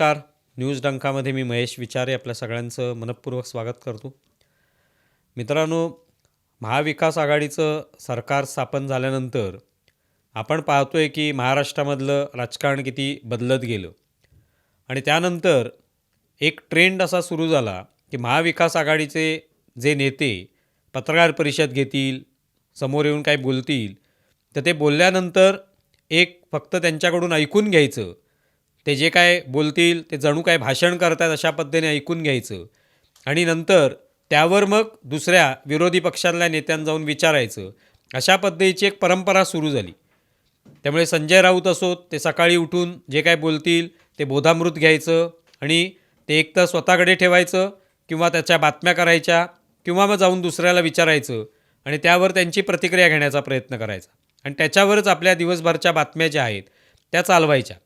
नमस्कार. न्यूज डंकामध्ये मी महेश विचारे आपल्या सगळ्यांचं मनपूर्वक स्वागत करतो. मित्रांनो महाविकास आघाडीचं सरकार स्थापन झाल्यानंतर आपण पाहतो आहे की महाराष्ट्रामधलं राजकारण किती बदलत गेलं. आणि त्यानंतर एक ट्रेंड असा सुरू झाला की महाविकास आघाडीचे जे नेते पत्रकार परिषद घेतील समोर येऊन काही बोलतील तर ते बोलल्यानंतर एक फक्त त्यांच्याकडून ऐकून घ्यायचं ते जे काय बोलतील ते जणू काय भाषण करतात अशा पद्धतीने ऐकून घ्यायचं. आणि नंतर त्यावर मग दुसऱ्या विरोधी पक्षातल्या नेत्यांना जाऊन विचारायचं. अशा पद्धतीची एक परंपरा सुरू झाली. त्यामुळे संजय राऊत असोत ते सकाळी उठून जे काय बोलतील ते बोधामृत घ्यायचं आणि ते एक तर स्वतःकडे ठेवायचं किंवा त्याच्या बातम्या करायच्या किंवा मग जाऊन दुसऱ्याला विचारायचं आणि त्यावर त्यांची प्रतिक्रिया घेण्याचा प्रयत्न करायचा. आणि त्याच्यावरच आपल्या दिवसभरच्या बातम्या ज्या आहेत त्या चालवायच्या.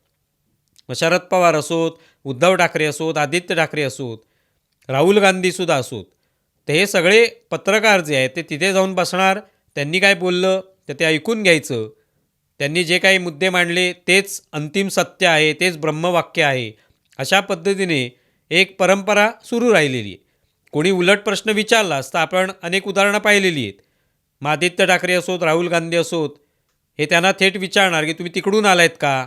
मग शरद पवार असोत उद्धव ठाकरे असोत आदित्य ठाकरे असोत राहुल गांधीसुद्धा असोत. तर हे सगळे पत्रकार जे आहेत ते तिथे जाऊन बसणार त्यांनी काय बोललं तर ते ऐकून घ्यायचं. त्यांनी जे काही मुद्दे मांडले तेच अंतिम सत्य आहे तेच ब्रह्मवाक्य आहे. अशा पद्धतीने एक परंपरा सुरू राहिलेली आहे. कोणी उलट प्रश्न विचारला असता आपण अनेक उदाहरणं पाहिलेली आहेत. मग आदित्य ठाकरे असोत राहुल गांधी असोत हे त्यांना थेट विचारणार की तुम्ही तिकडून आलायत का?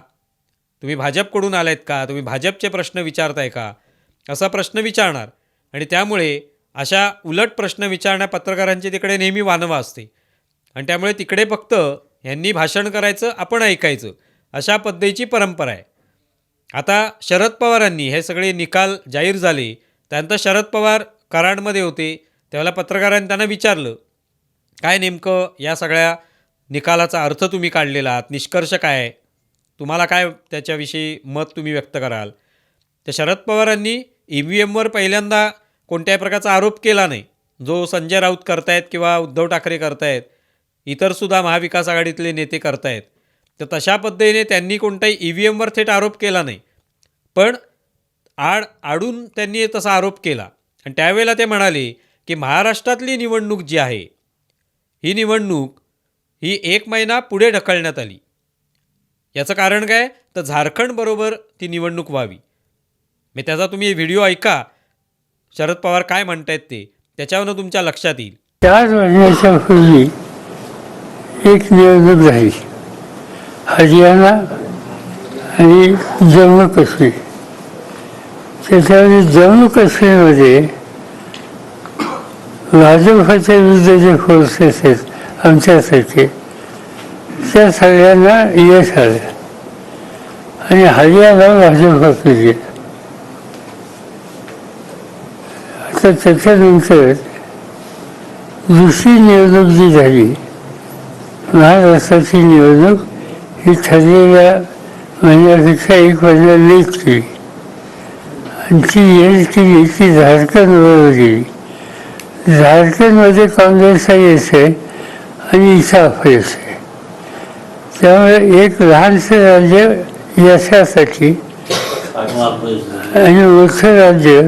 तुम्ही भाजपकडून आलायत का? तुम्ही भाजपचे प्रश्न विचारताय का? असा प्रश्न विचारणार. आणि त्यामुळे अशा उलट प्रश्न विचारण्या पत्रकारांची तिकडे नेहमी वानवा असते. आणि त्यामुळे तिकडे फक्त यांनी भाषण करायचं आपण ऐकायचं अशा पद्धतीची परंपरा आहे. आता शरद पवारांनी हे सगळे निकाल जाहीर झाले. त्यानंतर शरद पवार कराडमध्ये होते. त्यावेळेला पत्रकारांनी त्यांना विचारलं काय नेमकं या सगळ्या निकालाचा अर्थ तुम्ही काढलेला आहात निष्कर्ष काय आहे? तुम्हाला काय त्याच्याविषयी मत तुम्ही व्यक्त कराल? तर शरद पवारांनी ई व्ही एमवर पहिल्यांदा कोणत्याही प्रकारचा आरोप केला नाही. जो संजय राऊत करतायत किंवा उद्धव ठाकरे करतायत इतरसुद्धा महाविकास आघाडीतले नेते करतायत तर तशा पद्धतीने त्यांनी कोणताही ई व्ही एमवर थेट आरोप केला नाही. पण आड आडून त्यांनी तसा आरोप केला. आणि त्यावेळेला ते म्हणाले की महाराष्ट्रातली निवडणूक जी आहे ही निवडणूक ही एक महिना पुढे ढकलण्यात आली. याचं कारण काय? तर झारखंडबरोबर ती निवडणूक व्हावी. मी त्याचा तुम्ही व्हिडिओ ऐका. शरद पवार काय म्हणतायत ते? त्याच्यावरनं तुमच्या लक्षात येईल. चार महिन्याच्या पूर्वी एक निवडणूक झाली. हरियाणा आणि जम्मू काश्मीर. त्याच्यामध्ये जम्मू काश्मीरमध्ये भाजपाच्या विरुद्ध जे फोर्सेस आहेत आमच्यासारखे. त्या सगळ्यांना यश आलं आणि हरियाणा भाजपाकडे केली आता त्याच्यानंतर दुसरी निवडणूक जी झाली महाराष्ट्राची निवडणूक ही ठरलेल्या महिन्यापेक्षा एक महिना लेट केली आणि ती लेट केली ती झारखंडवर गेली झारखंडमध्ये काँग्रेसचा यश आहे आणि इथं अपयश आहे. त्यामुळे एक लहानसं राज्य यशासाठी आणि मोठं राज्य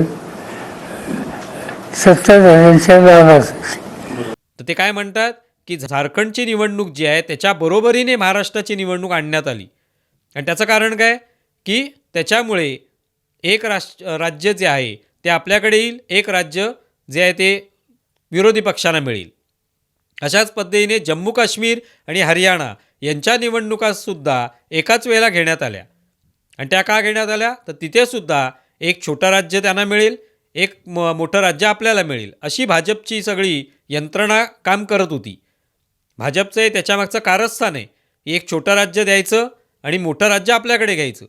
सत्ताधाऱ्यांच्या लाभासाठी तर ते काय म्हणतात? की झारखंडची निवडणूक जी आहे त्याच्या बरोबरीने महाराष्ट्राची निवडणूक आणण्यात आली. आणि त्याचं कारण काय? की त्याच्यामुळे एक राष्ट्र राज्य जे आहे ते आपल्याकडे येईल. एक राज्य जे आहे ते विरोधी पक्षांना मिळेल. अशाच पद्धतीने जम्मू काश्मीर आणि हरियाणा यांच्या निवडणुकासुद्धा एकाच वेळेला घेण्यात आल्या. आणि त्या का घेण्यात आल्या? तर तिथेसुद्धा एक छोटं राज्य त्यांना मिळेल एक म मोठं राज्य आपल्याला मिळेल अशी भाजपची सगळी यंत्रणा काम करत होती. भाजपचं हे त्याच्यामागचं कारस्थान आहे. एक छोटं राज्य द्यायचं आणि मोठं राज्य आपल्याकडे घ्यायचं.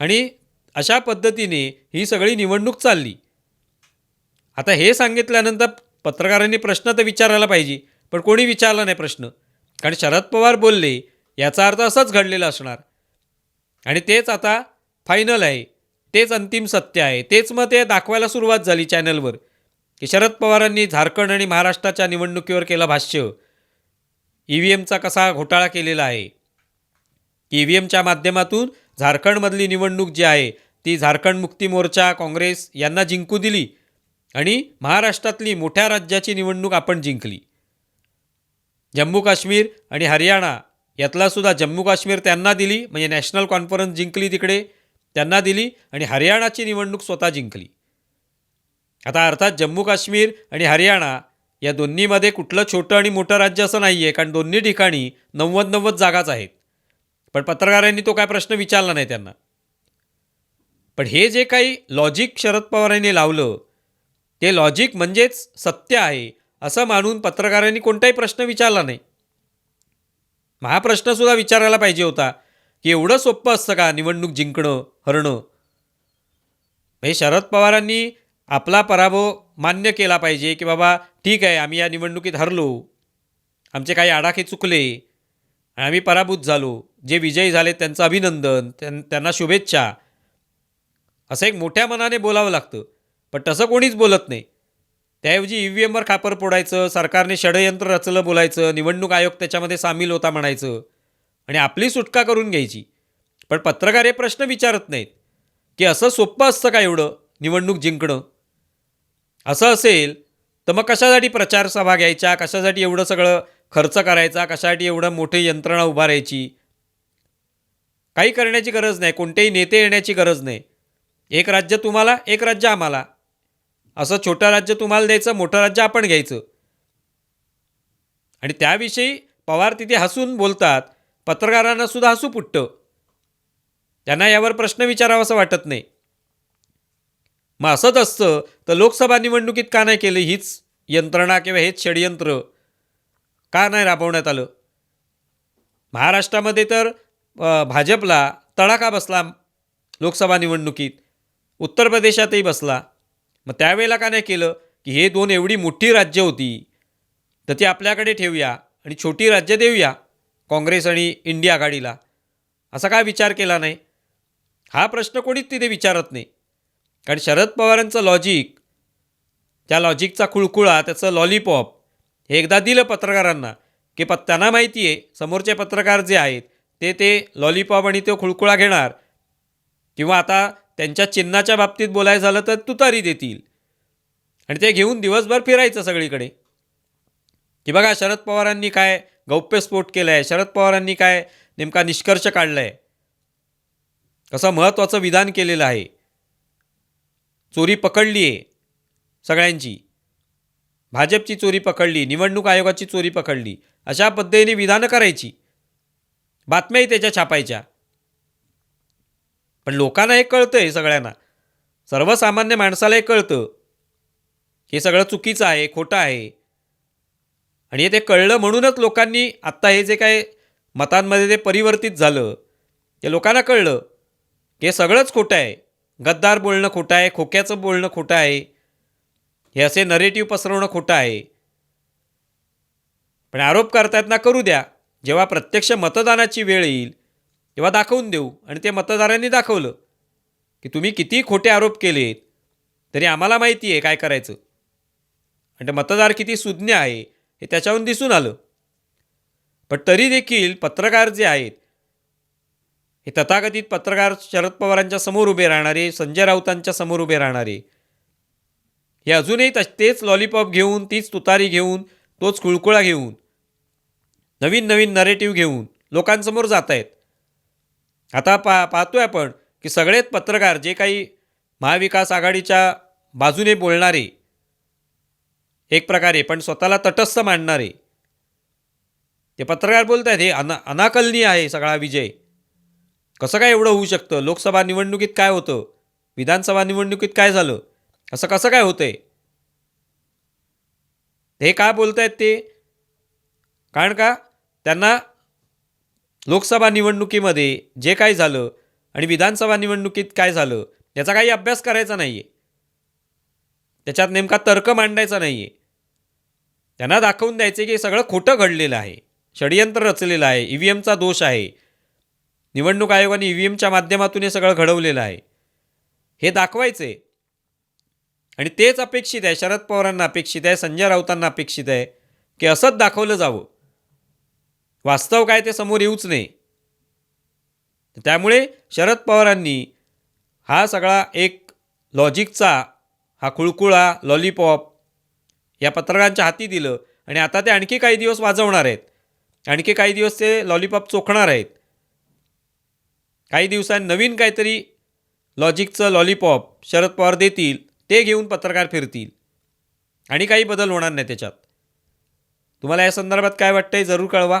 आणि अशा पद्धतीने ही सगळी निवडणूक चालली. आता हे सांगितल्यानंतर पत्रकारांनी प्रश्न तर विचारायला पाहिजे पण कोणी विचारला नाही प्रश्न. कारण शरद पवार बोलले याचा अर्थ असंच घडलेलं असणार. आणि तेच आता फायनल आहे. तेच अंतिम सत्य आहे. तेच मग ते दाखवायला सुरुवात झाली चॅनलवर की शरद पवारांनी झारखंड आणि महाराष्ट्राच्या निवडणुकीवर केलं भाष्य. ई व्ही एमचा कसा घोटाळा केलेला आहे? ई व्ही एमच्या माध्यमातून झारखंडमधली निवडणूक जी आहे ती झारखंड मुक्ती मोर्चा काँग्रेस यांना जिंकू दिली आणि महाराष्ट्रातली मोठ्या राज्याची निवडणूक आपण जिंकली. जम्मू काश्मीर आणि हरियाणा यातलासुद्धा जम्मू काश्मीर त्यांना दिली म्हणजे नॅशनल कॉन्फरन्स जिंकली तिकडे त्यांना दिली आणि हरियाणाची निवडणूक स्वतः जिंकली. आता अर्थात जम्मू काश्मीर आणि हरियाणा या दोन्हीमध्ये कुठलं छोटं आणि मोठं राज्य असं नाही आहे कारण दोन्ही ठिकाणी नव्वद नव्वद जागाच आहेत. पण पत्रकारांनी तो काय प्रश्न विचारला नाही त्यांना. पण हे जे काही लॉजिक शरद पवारांनी लावलं ते लॉजिक म्हणजेच सत्य आहे. असं मानून पत्रकारांनी कोणताही प्रश्न विचारला नाही. महाप्रश्नसुद्धा प्रश्नसुद्धा विचारायला पाहिजे होता की एवढं सोपं असतं का निवडणूक जिंकणं हरणं? हे शरद पवारांनी आपला पराभव मान्य केला पाहिजे की बाबा ठीक आहे आम्ही या निवडणुकीत हरलो. आमचे काही आडाखे चुकले. आणि आम्ही पराभूत झालो. जे विजयी झाले त्यांचं अभिनंदन त्यां त्यांना शुभेच्छा. असं एक मोठ्या मनाने बोलावं लागतं. पण तसं कोणीच बोलत नाही. त्याऐवजी ई व्ही एमवर खापर फोडायचं सरकारने षडयंत्र रचलं बोलायचं निवडणूक आयोग त्याच्यामध्ये सामील होता म्हणायचं. आणि आपली सुटका करून घ्यायची. पण पत्रकार हे प्रश्न विचारत नाहीत. की असं सोपं असतं का एवढं निवडणूक जिंकणं? असं असेल तर मग कशासाठी प्रचार सभा घ्यायच्या? कशासाठी एवढं सगळं खर्च करायचा? कशासाठी एवढं मोठी यंत्रणा उभारायची काही करण्याची गरज नाही. कोणतेही नेते येण्याची गरज नाही. एक राज्य तुम्हाला एक राज्य आम्हाला. असं छोटं राज्य तुम्हाला द्यायचं मोठं राज्य आपण घ्यायचं. आणि त्याविषयी पवार तिथे हसून बोलतात पत्रकारांना सुद्धा हसू फुटतं त्यांना यावर प्रश्न विचारावासा वाटत नाही. मग असंच असतं तर लोकसभा निवडणुकीत का नाही केलं हीच यंत्रणा किंवा हेच षडयंत्र? का नाही राबवण्यात आलं? महाराष्ट्रामध्ये तर भाजपला तडाखा बसला लोकसभा निवडणुकीत. उत्तर प्रदेशातही बसला. मग त्यावेळेला का नाही केलं? की हे दोन एवढी मोठी राज्य होती तर ती आपल्याकडे ठेवूया आणि छोटी राज्य देऊया काँग्रेस आणि इंडिया आघाडीला. असा काय विचार केला नाही? हा प्रश्न कोणीच तिथे विचारत नाही. कारण शरद पवारांचं लॉजिक त्या लॉजिकचा कुळकुळा त्याचं लॉलीपॉप हे एकदा दिलं पत्रकारांना की प त्यांना माहिती आहे समोरचे पत्रकार जे आहेत ते ते लॉलीपॉप आणि तो खुळकुळा घेणार. किंवा आता त्यांच्या चिन्हाच्या बाबतीत बोलायचं झालं तर तुतारी देतील. आणि ते घेऊन दिवसभर फिरायचं सगळीकडे. की बघा शरद पवारांनी काय गौप्यस्फोट केला आहे शरद पवारांनी काय नेमका निष्कर्ष काढला आहे कसं महत्त्वाचं विधान केलेलं आहे? चोरी पकडली आहे सगळ्यांची. भाजपची चोरी पकडली निवडणूक आयोगाची चोरी पकडली. अशा पद्धतीने विधानं करायची. बातम्याही त्याच्या छापायच्या. पण लोकांना हे कळतं आहे सगळ्यांना. सर्वसामान्य माणसाला हे कळतं. हे सगळं चुकीचं आहे खोटं आहे. आणि हे ते कळलं म्हणूनच लोकांनी आत्ता हे जे काय मतांमध्ये ते परिवर्तित झालं ते लोकांना कळलं. हे सगळंच खोटं आहे. गद्दार बोलणं खोटं आहे खोक्याचं बोलणं खोटं आहे. हे असे नरेटिव्ह पसरवणं खोटं आहे. पण आरोप करतायत ना करू द्या. जेव्हा प्रत्यक्ष मतदानाची वेळ येईल तेव्हा दाखवून देऊ. आणि ते मतदारांनी दाखवलं की तुम्ही किती खोटे आरोप केलेत तरी आम्हाला माहिती आहे काय करायचं. आणि ते मतदार किती सुज्ञ आहे हे त्याच्याहून दिसून आलं. पण तरी देखील पत्रकार जे आहेत हे तथाकथित पत्रकार शरद पवारांच्या समोर उभे राहणारे संजय राऊतांच्या समोर उभे राहणारे हे अजूनही तेच लॉलीपॉप घेऊन तीच तुतारी घेऊन तोच कुळकुळा घेऊन नवीन नवीन नरेटिव्ह घेऊन लोकांसमोर जात आहेत आता पा पाहतोय आपण की सगळेच पत्रकार जे काही महाविकास आघाडीच्या बाजूने बोलणारे एक प्रकारे पण स्वतःला तटस्थ मांडणारे ते पत्रकार बोलत आहेत हे अना अनाकलनीय आहे सगळा विजय. कसं काय एवढं होऊ शकतं? लोकसभा निवडणुकीत काय होतं? विधानसभा निवडणुकीत काय झालं? असं कसं काय होतंय? हे का बोलत आहेत ते? कारण का? त्यांना लोकसभा निवडणुकीमध्ये जे काय झालं आणि विधानसभा निवडणुकीत काय झालं याचा काही अभ्यास करायचा नाही आहे त्याच्यात नेमका तर्क मांडायचा नाही आहे त्यांना दाखवून द्यायचे की सगळं खोटं घडलेलं आहे. षडयंत्र रचलेलं आहे. ई व्ही एमचा दोष आहे. निवडणूक आयोगाने ई व्ही एमच्या माध्यमातून हे सगळं घडवलेलं आहे. हे दाखवायचं. आहे आणि तेच अपेक्षित आहे. शरद पवारांना अपेक्षित आहे. संजय राऊतांना अपेक्षित आहे की असंच दाखवलं जावं. वास्तव काय ते समोर येऊच नाही. त्यामुळे शरद पवारांनी हा सगळा एक लॉजिकचा हा खुळकुळा लॉलीपॉप या पत्रकारांच्या हाती दिलं आणि आता ते आणखी काही दिवस वाजवणार आहेत. आणखी काही दिवस ते लॉलीपॉप चोखणार आहेत. काही दिवसांनी नवीन काहीतरी लॉजिकचं लॉलीपॉप शरद पवार देतील ते घेऊन पत्रकार फिरतील. आणि काही बदल होणार नाही त्याच्यात. तुम्हाला या संदर्भात काय वाटतंय जरूर कळवा.